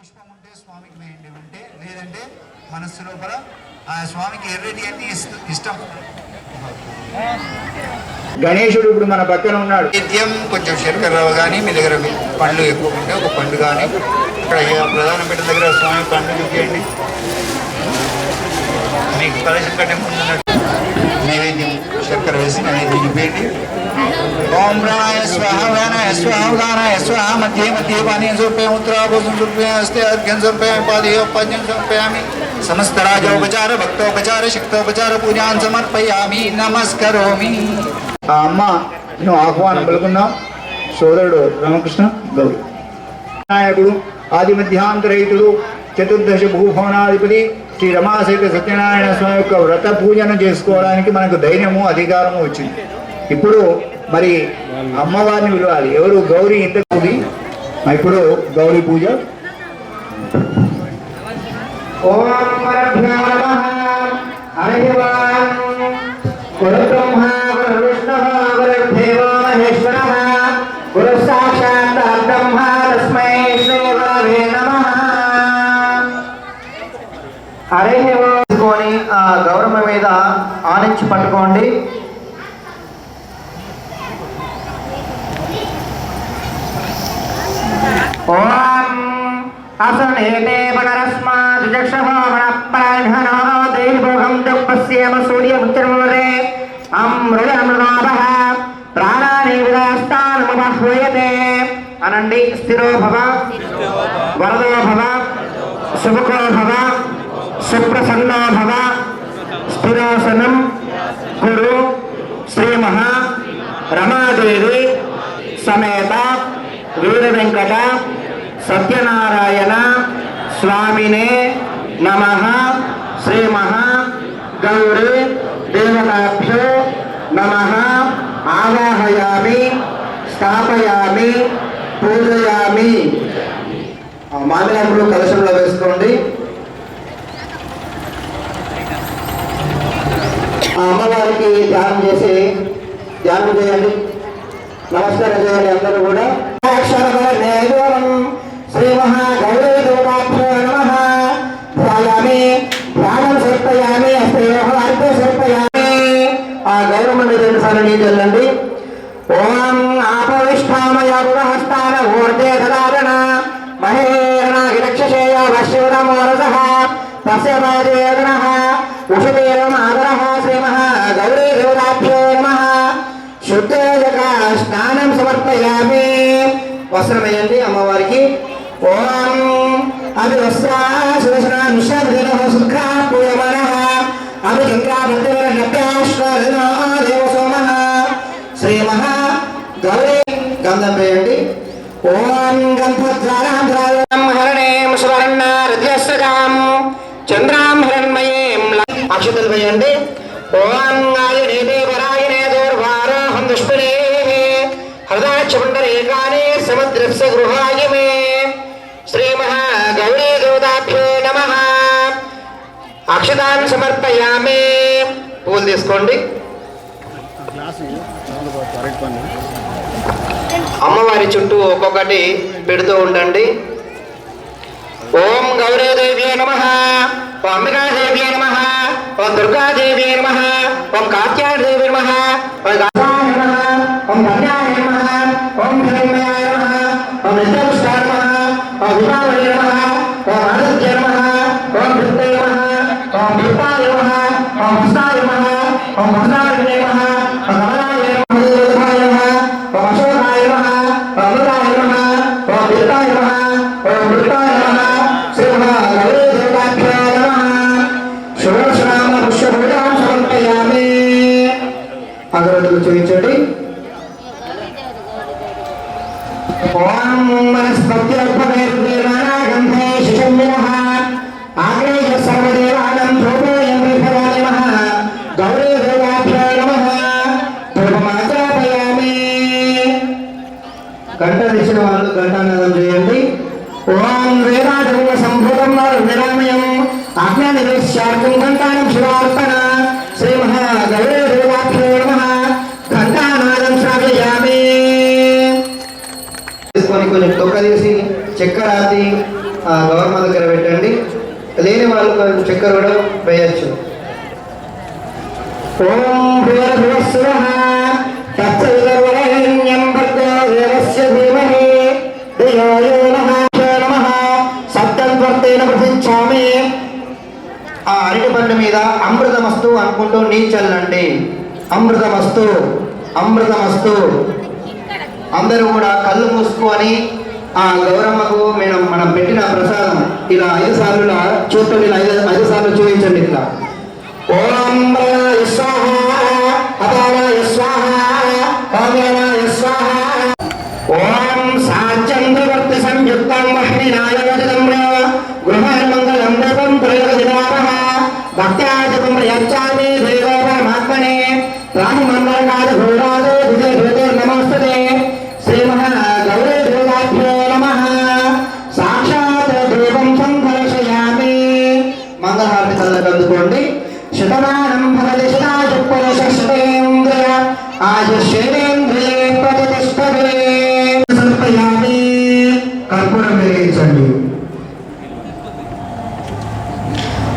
పుష్పం ఉంటే స్వామికి వేయండి ఉంటే లేదంటే మనస్సు లోపల ఆ స్వామికి ఎర్రటి అన్ని ఇష్ట- గణేశుడు ఇప్పుడు మన పక్కన ఉన్నాడు. నిత్యం కొంచెం శర్కర రవ్వ కానీ మీ దగ్గర పండ్లు ఎక్కువ ఉంటే ఒక పండు కానీ ఇక్కడ ప్రధాన పీఠ దగ్గర స్వామి పండ్లు చూపించండి మీకు కలశం కంటే ముందు నైవేద్యం శర్కర వేసి నైవేద్యం ఓం ప్రాణాయ స్వాహ వ్యానాయ స్వాహ ఉదానాయ స్వాహ మధ్య మధ్య పానీయం సమర్పయామి ఉత్తరాభూసం సమర్పయామి అర్ఘ్యం సమర్పయామి పాదయోపద్యం సమర్పయామి. సమస్త రాజోపచార భక్తోపచార శక్తోపచార పూజాన్ సమర్పయామి నమస్కరోమి. ఆ అమ్మ నువ్వు ఆహ్వానం పలుకున్నావు సోదరుడు రామకృష్ణ గౌరి. నాయకుడు ఆది మధ్యాంతరహితుడు చతుర్దశ భూభవనాధిపతి శ్రీ రమాశేఖర సత్యనారాయణ స్వామి యొక్క వ్రత పూజన చేసుకోవడానికి మనకు ధైర్యము అధికారము వచ్చింది. ఇప్పుడు మరి అమ్మవారిని పిలవాలి. ఎవరు? గౌరీ ఇంతకుది ఇప్పుడు గౌరీ పూజ. ఓం పరభ్యో హరి బ్రహ్మ మీద ఆనించి పట్టుకోండి. ఓం అసనేతే పునరస్మాదుజక్షభో మనఃపరాఘనో దైవోహం దుఃఖస్యేమ సూర్యముచ్చర్మరే అనండి స్థిరోభవ వరదోభవ శుభకోభవ సుప్రసన్నోభవ స్థిరాసనం గురు శ్రీ మహా రమాదేవి సమేత వీర వెంకట సత్యనారాయణ స్వామినే నమ. శ్రీ మహా గౌరీ దేవతాభ్యో నమ. ఆవాహయామి స్థాపయామి పూజయామి. మామిళంలో కలశంలో వేసుకోండి. ఆ అమ్మవారికి ధ్యానం చేసి ధ్యానం చేయండి. నమస్కారం చేయండి అందరూ కూడా. అక్షరబలం శ్రీ మహాగౌరీ ధ్యానం సమర్పయామి హస్తయోహ అర్ఘ్య ఆ గౌరవమని రెండు సార్లు నీళ్ళు చల్లండి. ఓం ఆపవిష్ఠామయ గుణహస్తాన ఊర్జే దదారణ మహేరణాగిరక్షసేయ వశ్యవరమోరసః తస్య పాదేదనః ఉషదేవమాదరः శ్రీమః గౌరీ దేవతాభ్యో నమః శుద్ధోదక స్నానం సమర్పయామి. వస్త్రం అమ్మవారికి. ఓం. అవి వస్త్రా అవి నిషాదినో శ్రీ మహా గౌరీ గంధం వేయండి. ఓం గంధద్వారాం హరణేం చంద్రాం హిరణ్మయీం అక్షతలు వేయండి. ఓం ఆయునే హృదాక్షపుండరీకాని సముద్రస్య గృహాయ మే శ్రీమహాగౌరీ మహా నమ. అక్షతాన్ సమర్పయామే. పూలు తీసుకోండి. అమ్మవారి చుట్టూ ఒక్కొక్కటి పెడుతూ ఉండండి. ఓం గౌరీదేవ్యే నమ. ఓం అంబికాదేవ్యే నమ. ఓం దుర్గాదేవ్యే నమ. ఓం కాత్యాదేవి నమ. ఓం గాసాయ నమ. ఓం కన్యా ఓం హిరణ్మయాయ నమ ఓం నిత్యపుష్టాయ నమ ఓం విభావయ నమ ఓం ఆదిత్య నమ ఓం భృత్య నమ ఓం భృతాయ నమ ఓం హస్తాయ నమ ఓం హస్తాయ నమ ఓం కమలాయ నమ ఓం అశోకాయ నమ ఓం అమృతాయ నమ ఓం భృతాయ నమ ఓం భృతాయ నమ నమ శుభశ్రామ సమర్పయామి చూపించండి గంట తెచ్చిన వాళ్ళు ఘంటానాదం చేయండి ఓం వేదాజంగ సంభూతం నిరామయం ఆజ్ఞా నివేశార్థం ఘంటానం శివార్పణ నియమాలు మనం చక్కెర కూడా వేయచ్చు. ఓం భర్గో దేవస్య ధీమహి ధియో యో ప్రతిచ్ఛామి. ఆ అరటి పండు మీద అమృతమస్తు అనుకుంటూ నీ చల్లండి అమృతమస్తు అమృతమస్తు. అందరూ కూడా కళ్ళు మూసుకొని ఆ గౌరమ్మకు మనం మనం పెట్టిన ప్రసాదం ఇలా ఐదు సార్లు చూడండి ఇలా ఐదు ఐదు సార్లు చూపించండి ఇట్లా ఓం ఓం సాచంద్రవర్తి సంయుక్తం వచనం గృహమంగళం దేవం ప్రయోజనామః భక్త్యాజపం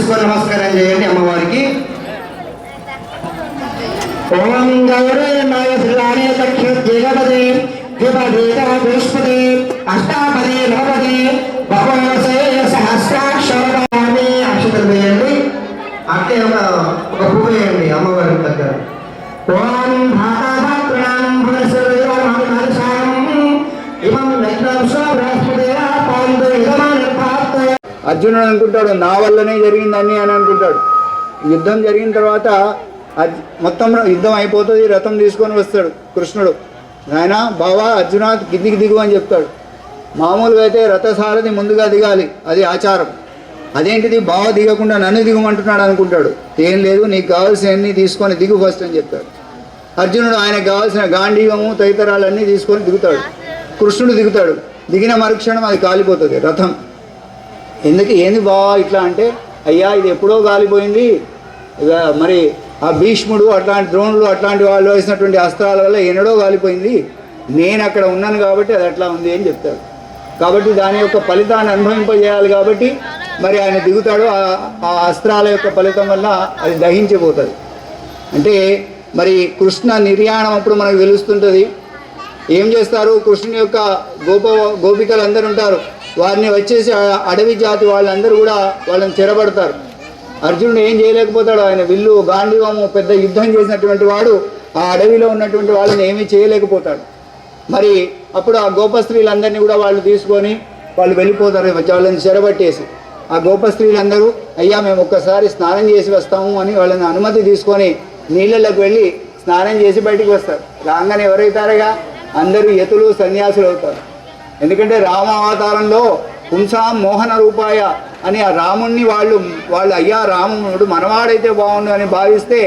అక్షితలు తీసుకొని నమస్కారం చేయండి అమ్మవారికి. ఓం గౌరీ మాయ శ్రీరాణే దక్షిణే ద్విపదేత బృహస్పతి అష్టాపది నవపది భగవసే సహస్రాక్షరాన్ని అక్షతలు వేయండి. అట్టే ఒక ఒక పువ్వు వేయండి అమ్మవారి దగ్గర. ఓం భాతాభాతృణాం అర్జునుడు అనుకుంటాడు నా వల్లనే జరిగిందని అని అనుకుంటాడు. యుద్ధం జరిగిన తర్వాత మొత్తం యుద్ధం అయిపోతుంది రథం తీసుకొని వస్తాడు కృష్ణుడు. ఆయన బావా అర్జున కిందికి దిగు అని చెప్తాడు. మామూలుగా అయితే రథసారథి ముందుగా దిగాలి అది ఆచారం. అదేంటిది? బావ దిగకుండా నన్ను దిగమంటున్నాడు అనుకుంటాడు. ఏం లేదు నీకు కావాల్సినవన్నీ తీసుకొని దిగు ఫస్ట్ అని చెప్తాడు. అర్జునుడు ఆయనకు కావాల్సిన గాంధీవము తదితరాలన్నీ తీసుకొని దిగుతాడు. కృష్ణుడు దిగుతాడు. దిగిన మరుక్షణం అది కాలిపోతుంది రథం. ఎందుకు ఏంది బావా ఇట్లా అంటే అయ్యా ఇది ఎప్పుడో గాలిపోయింది. మరి ఆ భీష్ముడు అట్లాంటి ద్రోణులు అట్లాంటి వాళ్ళు వేసినటువంటి అస్త్రాల వల్ల ఎన్నడో గాలిపోయింది. నేను అక్కడ ఉన్నాను కాబట్టి అది అట్లా ఉంది అని చెప్తాడు కాబట్టి దాని యొక్క ఫలితాన్ని అనుభవింపజేయాలి కాబట్టి మరి ఆయన దిగుతాడు. ఆ- ఆ అస్త్రాల యొక్క ఫలితం వల్ల అది దహించిపోతుంది. అంటే మరి కృష్ణ నిర్యాణం అప్పుడు మనకు తెలుస్తుంటుంది. ఏం చేస్తారు? కృష్ణుని యొక్క గోప గోపికలు అందరు ఉంటారు. వారిని వచ్చేసి అడవి జాతి వాళ్ళందరూ కూడా వాళ్ళని చెరబడతారు అర్జునుడు ఏం చేయలేకపోతాడు? ఆయన విల్లు గాంధీవము పెద్ద యుద్ధం చేసినటువంటి వాడు ఆ అడవిలో ఉన్నటువంటి వాళ్ళని ఏమీ చేయలేకపోతాడు. మరి అప్పుడు ఆ గోప స్త్రీలందరినీ కూడా వాళ్ళు తీసుకొని వాళ్ళు వెళ్ళిపోతారు వాళ్ళని చెరబట్టేసి ఆ గోప స్త్రీలందరూ అయ్యా మేము ఒక్కసారి స్నానం చేసి వస్తాము అని వాళ్ళని అనుమతి తీసుకొని నీళ్ళలోకి వెళ్ళి స్నానం చేసి బయటికి వస్తారు. రాగానే ఎవరైతారుగా? అందరూ యతులు సన్యాసులు అవుతారు ఎందుకంటే రామ అవతారంలో పుంసాం మోహన రూపాయ అని ఆ రాముణ్ణి వాళ్ళు వాళ్ళు అయ్యా రాముడు మనవాడైతే బాగుండు అని భావిస్తే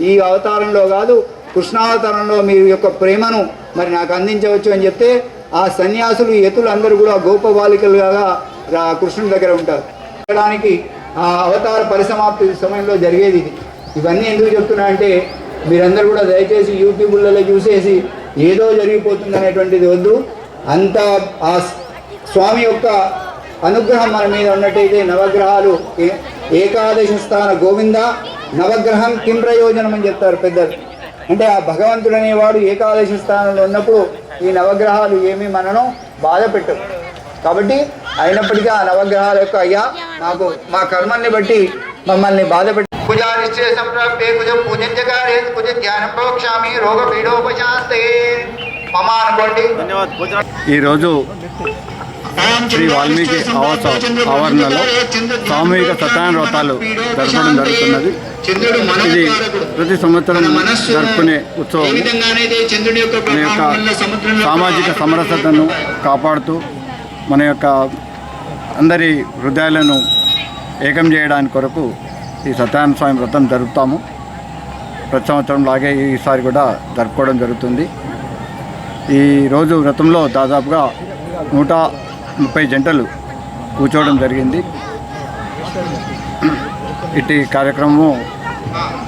ఈ అవతారంలో కాదు కృష్ణావతారంలో మీ యొక్క ప్రేమను మరి నాకు అందించవచ్చు అని చెప్తే ఆ సన్యాసులు యతులు అందరూ కూడా గోపబాలికలుగా రా కృష్ణుడి దగ్గర ఉంటారు. చేయడానికి ఆ అవతార పరిసమాప్తి సమయంలో జరిగేది ఇది. ఇవన్నీ ఎందుకు చెప్తున్నా అంటే మీరందరూ కూడా దయచేసి యూట్యూబ్లలో చూసేసి ఏదో జరిగిపోతుంది అనేటువంటిది వద్దు. అంతా ఆ స్వామి యొక్క అనుగ్రహం మన మీద ఉన్నట్టయితే నవగ్రహాలు ఏ- ఏకాదశి స్థాన గోవింద నవగ్రహం కిం ప్రయోజనం అని చెప్తారు పెద్దలు. అంటే ఆ భగవంతుడు అనేవాడు ఏకాదశి స్థానంలో ఉన్నప్పుడు ఈ నవగ్రహాలు ఏమీ మనను బాధ పెట్టవు. కాబట్టి అయినప్పటికీ ఆ నవగ్రహాల యొక్క అయ్యా నాకు మా కర్మల్ని బట్టి మమ్మల్ని బాధ పెట్టి కుజానిశ్చే సంప్రాప్తే కుజం పూజం జగారే కుజ ధ్యానం ప్రోక్షామి రోగ పీడోపశాంతే ఈరోజు శ్రీ వాల్మీకి ఆవాస ఆవరణలో సామూహిక సత్యనారాయణ వ్రతాలు జరపడం జరుగుతున్నది. ఇది ప్రతి సంవత్సరం జరుపుకునే ఉత్సవం. మన యొక్క సామాజిక సమరసతను కాపాడుతూ మన యొక్క అందరి హృదయాలను ఏకం చేయడానికి కొరకు ఈ సత్యనారాయణ స్వామి వ్రతం జరుపుతాము. ప్రతి సంవత్సరం లాగే ఈసారి కూడా జరుపుకోవడం జరుగుతుంది. ఈ రోజు వ్రతంలో దాదాపుగా నూట ముప్పై జంటలు కూర్చోవడం జరిగింది. ఇటు కార్యక్రమము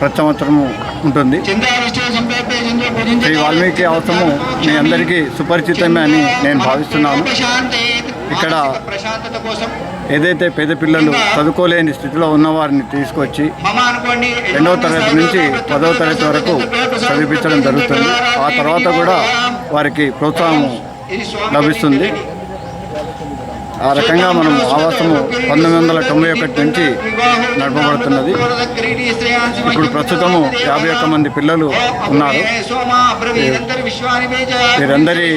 ప్రతి సంవత్సరము ఉంటుంది. శ్రీ వాల్మీకి అవసరము మీ అందరికీ సుపరిచితమే అని నేను భావిస్తున్నాను. ఇక్కడ ఏదైతే పేద పిల్లలు చదువుకోలేని స్థితిలో ఉన్నవారిని తీసుకొచ్చి రెండవ తరగతి నుంచి పదవ తరగతి వరకు చదివించడం జరుగుతుంది. ఆ తర్వాత కూడా వారికి ప్రోత్సాహం లభిస్తుంది. ఆ రకంగా మనం ఆవాసము పంతొమ్మిది వందల తొంభై ఒకటి నుంచి నడపబడుతున్నది. ఇప్పుడు ప్రస్తుతము యాభై ఒక్క మంది పిల్లలు ఉన్నారు. వీరందరి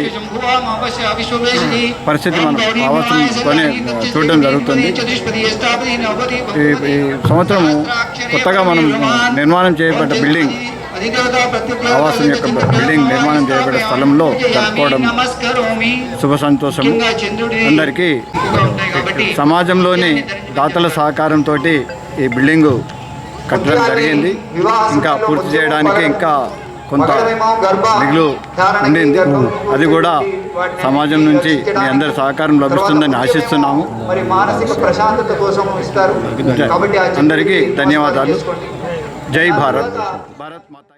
పరిస్థితి మనం ఆవాసంతోనే చూడడం జరుగుతుంది. ఈ ఈ సంవత్సరము కొత్తగా మనం నిర్మాణం చేయబడ్డ బిల్డింగ్ ఆవాసం యొక్క బిల్డింగ్ నిర్మాణం చేయబడ్డ స్థలంలో జరుపుకోవడం శుభ సంతోషము. అందరికీ సమాజంలోని దాతల సహకారంతో ఈ బిల్డింగు కట్టడం జరిగింది. ఇంకా పూర్తి చేయడానికి ఇంకా కొంత మిగులు ఉండింది. అది కూడా సమాజం నుంచి మీ అందరి సహకారం లభిస్తుందని ఆశిస్తున్నాము. అందరికీ ధన్యవాదాలు. జై భారత్. భారత్ మాత